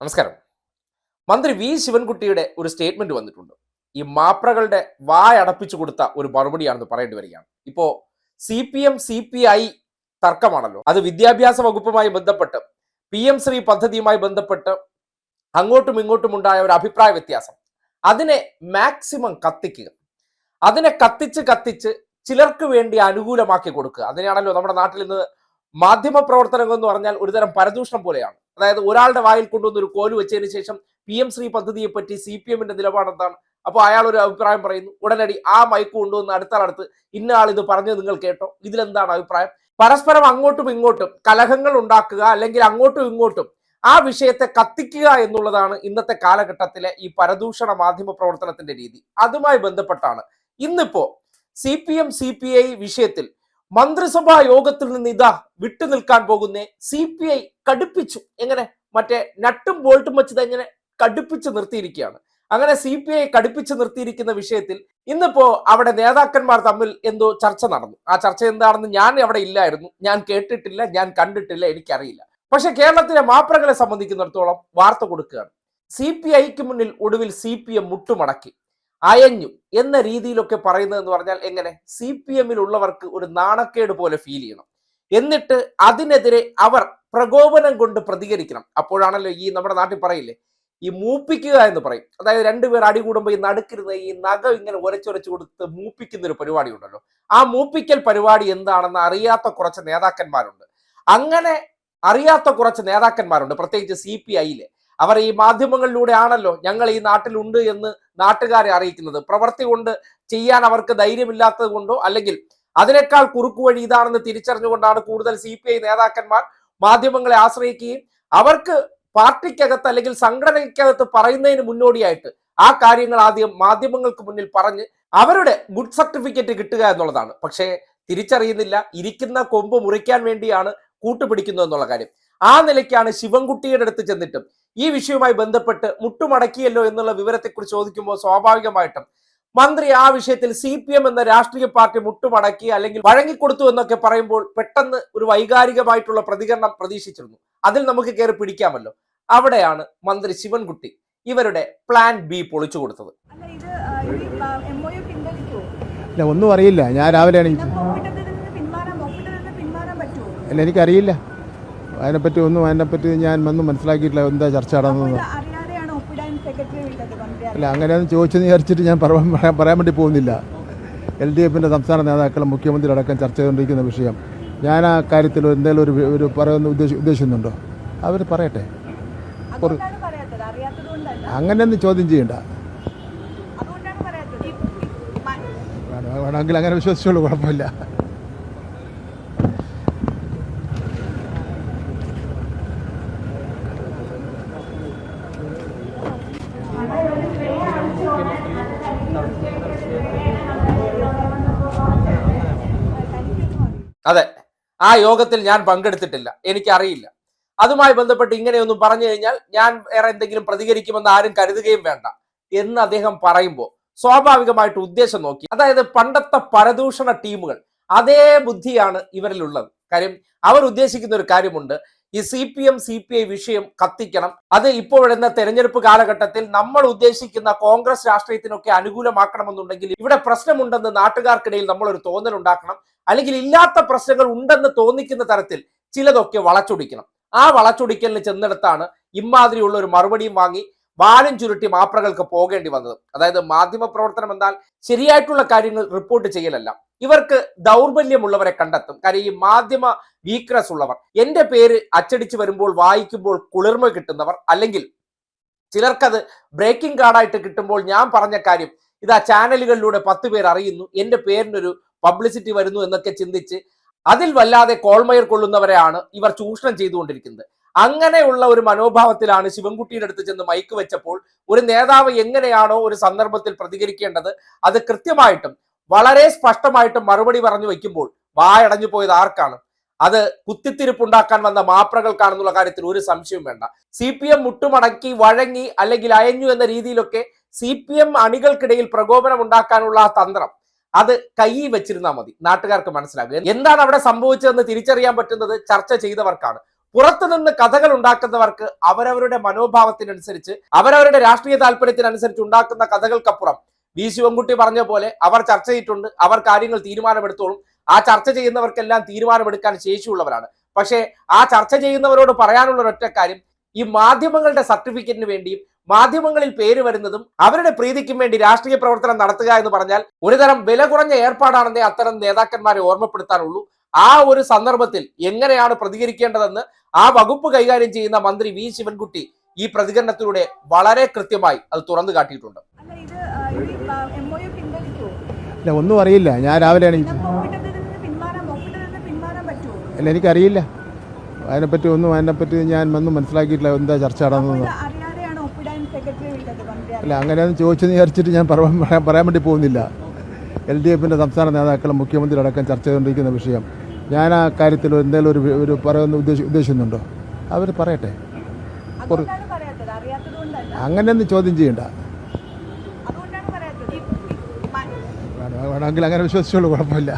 നമസ്കാരം. മന്ത്രി വി ശിവൻകുട്ടിയുടെ ഒരു സ്റ്റേറ്റ്മെന്റ് വന്നിട്ടുണ്ട്. ഈ മാപ്രകളുടെ വായടപ്പിച്ചു കൊടുത്ത ഒരു മറുപടിയാണെന്ന് പറയേണ്ടി വരികയാണ്. ഇപ്പോ C P M C P I തർക്കമാണല്ലോ. അത് വിദ്യാഭ്യാസ വകുപ്പുമായി ബന്ധപ്പെട്ട് പി എം ശ്രീ പദ്ധതിയുമായി ബന്ധപ്പെട്ട് അങ്ങോട്ടും ഇങ്ങോട്ടും ഉണ്ടായ ഒരു അഭിപ്രായ വ്യത്യാസം. അതിനെ മാക്സിമം കത്തിക്കുക. അതിനെ കത്തിച്ച് കത്തിച്ച് ചിലർക്ക് വേണ്ടി അനുകൂലമാക്കി കൊടുക്കുക. അതിനെയാണല്ലോ നമ്മുടെ നാട്ടിൽ ഇന്ന് മാധ്യമ പ്രവർത്തനം എന്ന് പറഞ്ഞാൽ ഒരുതരം പരദൂഷണം പോലെയാണ്. അതായത് ഒരാളുടെ വായിൽ കൊണ്ടുവന്ന് ഒരു കോൽ വെച്ചതിന് ശേഷം പി എം ശ്രീ പദ്ധതിയെ പറ്റി സി പി എമ്മിന്റെ നിലപാട് എന്താണ്? അപ്പോൾ അയാൾ ഒരു അഭിപ്രായം പറയുന്നു. ഉടനടി ആ മൈക്ക് കൊണ്ടുവന്ന് അടുത്താളടുത്ത് ഇന്ന ആൾ ഇത് പറഞ്ഞത് നിങ്ങൾ കേട്ടോ. ഇതിലെന്താണ് അഭിപ്രായം? പരസ്പരം അങ്ങോട്ടും ഇങ്ങോട്ടും കലഹങ്ങൾ ഉണ്ടാക്കുക അല്ലെങ്കിൽ അങ്ങോട്ടും ഇങ്ങോട്ടും ആ വിഷയത്തെ കത്തിക്കുക എന്നുള്ളതാണ് ഇന്നത്തെ കാലഘട്ടത്തിലെ ഈ പരദൂഷണ മാധ്യമ പ്രവർത്തനത്തിന്റെ രീതി. അതുമായി ബന്ധപ്പെട്ടാണ്. ഇന്നിപ്പോ C P M C P I വിഷയത്തിൽ മന്ത്രിസഭാ യോഗത്തിൽ നിന്ന് ഇതാ വിട്ടു നിൽക്കാൻ പോകുന്നേ. സി പി ഐ കടുപ്പിച്ചു. എങ്ങനെ? മറ്റേ നട്ടും ബോൾട്ടും വെച്ചത് എങ്ങനെ കടുപ്പിച്ച് നിർത്തിയിരിക്കുകയാണ്. അങ്ങനെ സി പി ഐ കടുപ്പിച്ച് നിർത്തിയിരിക്കുന്ന വിഷയത്തിൽ ഇന്നിപ്പോ അവിടെ നേതാക്കന്മാർ തമ്മിൽ എന്തോ ചർച്ച നടന്നു. ആ ചർച്ച എന്താണെന്ന് ഞാൻ അവിടെ ഇല്ലായിരുന്നു. ഞാൻ കേട്ടിട്ടില്ല ഞാൻ കണ്ടിട്ടില്ല എനിക്കറിയില്ല. പക്ഷെ കേരളത്തിലെ മാപ്രകളെ സംബന്ധിക്കുന്നിടത്തോളം വാർത്ത കൊടുക്കുകയാണ്. സി പി ഐക്ക് മുന്നിൽ ഒടുവിൽ സി പി എം മുട്ടുമടക്കി. അയഞ്ഞു എന്ന രീതിയിലൊക്കെ പറയുന്നത് എന്ന് പറഞ്ഞാൽ എങ്ങനെ? സി പി എമ്മിലുള്ളവർക്ക് ഒരു നാണക്കേട് പോലെ ഫീൽ ചെയ്യണം. എന്നിട്ട് അതിനെതിരെ അവർ പ്രകോപനം കൊണ്ട് പ്രതികരിക്കണം. അപ്പോഴാണല്ലോ ഈ നമ്മുടെ നാട്ടിൽ പറയില്ലേ? ഈ മൂപ്പിക്കുക എന്ന് പറയും. അതായത് രണ്ടുപേർ അടി കൂടുമ്പോൾ ഈ നടുക്കിരുന്ന് ഈ നഖം ഇങ്ങനെ ഉരച്ചുരച്ചു കൊടുത്ത് മൂപ്പിക്കുന്ന ഒരു പരിപാടി ഉണ്ടല്ലോ. ആ മൂപ്പിക്കൽ പരിപാടി എന്താണെന്ന് അറിയാത്ത കുറച്ച് നേതാക്കന്മാരുണ്ട്. അങ്ങനെ അറിയാത്ത കുറച്ച് നേതാക്കന്മാരുണ്ട്. പ്രത്യേകിച്ച് സി പി ഐയിലെ. അവർ ഈ മാധ്യമങ്ങളിലൂടെ ആണല്ലോ ഞങ്ങൾ ഈ നാട്ടിലുണ്ട് എന്ന് നാട്ടുകാരെ അറിയിക്കുന്നത്. പ്രവർത്തി കൊണ്ട് ചെയ്യാൻ അവർക്ക് ധൈര്യമില്ലാത്തത് കൊണ്ടോ അല്ലെങ്കിൽ അതിനേക്കാൾ കുറുക്കു വഴി ഇതാണെന്ന് തിരിച്ചറിഞ്ഞുകൊണ്ടാണ് കൂടുതൽ സി പി ഐ നേതാക്കന്മാർ മാധ്യമങ്ങളെ ആശ്രയിക്കുകയും അവർക്ക് പാർട്ടിക്കകത്ത് അല്ലെങ്കിൽ സംഘടനയ്ക്കകത്ത് പറയുന്നതിന് മുന്നോടിയായിട്ട് ആ കാര്യങ്ങൾ ആദ്യം മാധ്യമങ്ങൾക്ക് മുന്നിൽ പറഞ്ഞ് അവരുടെ ഗുഡ് സർട്ടിഫിക്കറ്റ് കിട്ടുക എന്നുള്ളതാണ്. പക്ഷേ തിരിച്ചറിയുന്നില്ല. ഇരിക്കുന്ന കൊമ്പ് മുറിക്കാൻ വേണ്ടിയാണ് കൂട്ടുപിടിക്കുന്നത് എന്നുള്ള കാര്യം. ആ നിലയ്ക്കാണ് ശിവൻകുട്ടിയുടെ അടുത്ത് ചെന്നിട്ടും ഈ വിഷയവുമായി ബന്ധപ്പെട്ട് മുട്ടുമടക്കിയല്ലോ എന്നുള്ള വിവരത്തെക്കുറിച്ച് ചോദിക്കുമ്പോൾ സ്വാഭാവികമായിട്ടും മന്ത്രി ആ വിഷയത്തിൽ സി പി എം എന്ന രാഷ്ട്രീയ പാർട്ടി മുട്ടുമടക്കി അല്ലെങ്കിൽ വഴങ്ങിക്കൊടുത്തു എന്നൊക്കെ പറയുമ്പോൾ പെട്ടെന്ന് ഒരു വൈകാരികമായിട്ടുള്ള പ്രതികരണം പ്രതീക്ഷിച്ചിരുന്നു. അതിൽ നമുക്ക് കയറി പിടിക്കാമല്ലോ. അവിടെയാണ് മന്ത്രി ശിവൻകുട്ടി ഇവരുടെ പ്ലാൻ ബി പൊളിച്ചു കൊടുത്തത്. ഒന്നും അറിയില്ല. ഞാൻ രാവിലെ എണീച്ചു എന്നാ ഒപ്പിട്ടതിൽ നിന്ന് പിന്മാറാൻ ഒപ്പിട്ടതിൽ നിന്ന് പിന്മാറാൻ പറ്റുമോ അല്ല എനിക്കറിയില്ല. അതിനെപ്പറ്റി ഒന്നും അതിനെപ്പറ്റി ഞാൻ ഒന്നും മനസ്സിലാക്കിയിട്ടില്ല എന്താ ചർച്ച നടന്നത് അല്ല അങ്ങനെയൊന്നും ചോദിച്ചെന്ന് വിചാരിച്ചിട്ട് ഞാൻ പറയാൻ പറയാൻ- വേണ്ടി പോകുന്നില്ല. എൽ ഡി എഫിന്റെ സംസ്ഥാന നേതാക്കൾ മുഖ്യമന്ത്രി അടക്കം ചർച്ച ചെയ്തുകൊണ്ടിരിക്കുന്ന വിഷയം. ഞാൻ ആ കാര്യത്തിൽ എന്തെങ്കിലും ഒരു ഒരു പറയുന്ന ഉദ്ദേശി ഉദ്ദേശിക്കുന്നുണ്ടോ? അവർ പറയട്ടെ. അങ്ങനെയൊന്നും ചോദ്യം ചെയ്യണ്ട. വേണമെങ്കിൽ അങ്ങനെ വിശ്വസിച്ചോളൂ കുഴപ്പമില്ല. അതെ. ആ യോഗത്തിൽ ഞാൻ പങ്കെടുത്തിട്ടില്ല. എനിക്കറിയില്ല. അതുമായി ബന്ധപ്പെട്ട് ഇങ്ങനെയൊന്നും പറഞ്ഞു കഴിഞ്ഞാൽ ഞാൻ വേറെ എന്തെങ്കിലും പ്രതികരിക്കുമെന്ന് ആരും കരുതുകയും വേണ്ട എന്ന് അദ്ദേഹം പറയുമ്പോൾ സ്വാഭാവികമായിട്ട് ഉദ്ദേശം നോക്കി. അതായത് പണ്ടത്തെ പരദൂഷണ ടീമുകൾ അതേ ബുദ്ധിയാണ് ഇവരിലുള്ളത്. കാര്യം അവർ ഉദ്ദേശിക്കുന്ന ഒരു കാര്യമുണ്ട്. ഈ C P M C P I വിഷയം കത്തിക്കണം. അത് ഇപ്പോഴെന്ന തെരഞ്ഞെടുപ്പ് കാലഘട്ടത്തിൽ നമ്മൾ ഉദ്ദേശിക്കുന്ന കോൺഗ്രസ് രാഷ്ട്രീയത്തിനൊക്കെ അനുകൂലമാക്കണമെന്നുണ്ടെങ്കിൽ ഇവിടെ പ്രശ്നമുണ്ടെന്ന് നാട്ടുകാർക്കിടയിൽ നമ്മൾ ഒരു തോന്നൽ ഉണ്ടാക്കണം അല്ലെങ്കിൽ ഇല്ലാത്ത പ്രശ്നങ്ങൾ ഉണ്ടെന്ന് തോന്നിക്കുന്ന തരത്തിൽ ചിലതൊക്കെ വളച്ചൊടിക്കണം. ആ വളച്ചൊടിക്കലിന് ചെന്നിടത്താണ് ഇമാതിരിയുള്ള ഒരു മറുപടിയും വാങ്ങി വാലും ചുരുട്ടി മാപ്രകൾക്ക് പോകേണ്ടി വന്നത്. അതായത് മാധ്യമ പ്രവർത്തനം എന്നാൽ ശരിയായിട്ടുള്ള കാര്യങ്ങൾ റിപ്പോർട്ട് ചെയ്യലല്ല. ഇവർക്ക് ദൗർബല്യമുള്ളവരെ കണ്ടെത്തും. കാര്യം ഈ മാധ്യമ വീക്ക്നെസ് ഉള്ളവർ എന്റെ പേര് അച്ചടിച്ച് വരുമ്പോൾ വായിക്കുമ്പോൾ കുളിർമ കിട്ടുന്നവർ അല്ലെങ്കിൽ ചിലർക്കത് ബ്രേക്കിംഗ് കാർഡായിട്ട് കിട്ടുമ്പോൾ ഞാൻ പറഞ്ഞ കാര്യം ഇത് ആ ചാനലുകളിലൂടെ പത്ത് പേർ അറിയുന്നു എന്റെ പേരിനൊരു പബ്ലിസിറ്റി വരുന്നു എന്നൊക്കെ ചിന്തിച്ച് അതിൽ വല്ലാതെ കോൾമയർ കൊള്ളുന്നവരെയാണ് ഇവർ ചൂഷണം ചെയ്തുകൊണ്ടിരിക്കുന്നത്. അങ്ങനെയുള്ള ഒരു മനോഭാവത്തിലാണ് ശിവൻകുട്ടിയുടെ അടുത്ത് ചെന്ന് മൈക്ക് വെച്ചപ്പോൾ ഒരു നേതാവ് എങ്ങനെയാണോ ഒരു സന്ദർഭത്തിൽ പ്രതികരിക്കേണ്ടത് അത് കൃത്യമായിട്ടും വളരെ സ്പഷ്ടമായിട്ട് മറുപടി പറഞ്ഞു വെക്കുമ്പോൾ വായടഞ്ഞു പോയത് ആർക്കാണ്? അത് കുത്തിത്തിരിപ്പുണ്ടാക്കാൻ വന്ന മാപ്രകൾക്കാണെന്നുള്ള കാര്യത്തിൽ ഒരു സംശയവും വേണ്ട. സി പി എം മുട്ടുമടക്കി വഴങ്ങി അല്ലെങ്കിൽ അയഞ്ഞു എന്ന രീതിയിലൊക്കെ സി പി എം അണികൾക്കിടയിൽ പ്രകോപനം ഉണ്ടാക്കാനുള്ള തന്ത്രം അത് കൈ വെച്ചിരുന്നാൽ മതി. നാട്ടുകാർക്ക് മനസ്സിലാകുക എന്താണ് അവിടെ സംഭവിച്ചതെന്ന് തിരിച്ചറിയാൻ പറ്റുന്നത്? ചർച്ച ചെയ്തവർക്കാണ്. പുറത്തുനിന്ന് കഥകൾ ഉണ്ടാക്കുന്നവർക്ക് അവരവരുടെ മനോഭാവത്തിനനുസരിച്ച് അവരവരുടെ രാഷ്ട്രീയ താല്പര്യത്തിനനുസരിച്ച് ഉണ്ടാക്കുന്ന കഥകൾക്കപ്പുറം വി ശിവൻകുട്ടി പറഞ്ഞ പോലെ അവർ ചർച്ച ചെയ്തിട്ടുണ്ട് അവർ കാര്യങ്ങൾ തീരുമാനമെടുത്തോളും. ആ ചർച്ച ചെയ്യുന്നവർക്കെല്ലാം തീരുമാനമെടുക്കാൻ ശേഷിയുള്ളവരാണ്. പക്ഷേ ആ ചർച്ച ചെയ്യുന്നവരോട് പറയാനുള്ള ഒരൊറ്റ കാര്യം ഈ മാധ്യമങ്ങളുടെ സർട്ടിഫിക്കറ്റിന് വേണ്ടിയും മാധ്യമങ്ങളിൽ പേര് വരുന്നതും അവരുടെ പ്രീതിക്കും വേണ്ടി രാഷ്ട്രീയ പ്രവർത്തനം നടത്തുക എന്ന് പറഞ്ഞാൽ ഒരുതരം വില കുറഞ്ഞ ഏർപ്പാടാണെന്നേ അത്തരം നേതാക്കന്മാരെ ഓർമ്മപ്പെടുത്താനുള്ളൂ. ആ ഒരു സന്ദർഭത്തിൽ എങ്ങനെയാണ് പ്രതികരിക്കേണ്ടതെന്ന് ആ വകുപ്പ് കൈകാര്യം ചെയ്യുന്ന മന്ത്രി വി ശിവൻകുട്ടി ഈ പ്രതികരണത്തിലൂടെ വളരെ കൃത്യമായി അത് തുറന്നു കാട്ടിയിട്ടുണ്ട് ഇല്ല ഒന്നും അറിയില്ല. ഞാൻ രാവിലെ എണീറ്റ് അല്ല എനിക്കറിയില്ല. അതിനെപ്പറ്റി ഒന്നും അതിനെപ്പറ്റി ഞാൻ ഒന്നും മനസ്സിലാക്കിയിട്ടില്ല. എന്താ ചർച്ച നടന്നത് അല്ല അങ്ങനെയൊന്നും ചോദിച്ചെന്ന് വിചാരിച്ചിട്ട് ഞാൻ പറയാൻ പറയാൻ- വേണ്ടി പോകുന്നില്ല. എൽ ഡി എഫിന്റെ സംസ്ഥാന നേതാക്കളും മുഖ്യമന്ത്രി അടക്കം ചർച്ച ചെയ്തുകൊണ്ടിരിക്കുന്ന വിഷയം. ഞാൻ ആ കാര്യത്തിൽ എന്തെങ്കിലും ഒരു ഒരു പറയുന്ന ഉദ്ദേശി ഉദ്ദേശിക്കുന്നുണ്ടോ? അവർ പറയട്ടെ. അങ്ങനെയൊന്നും ചോദ്യം ചെയ്യണ്ട അതുകൊണ്ടാണ് പറയാത്തത് ഈ- ഈ മ- വേണമെങ്കിൽ അങ്ങനെ വിശ്വസിച്ചോളൂ കുഴപ്പമില്ല.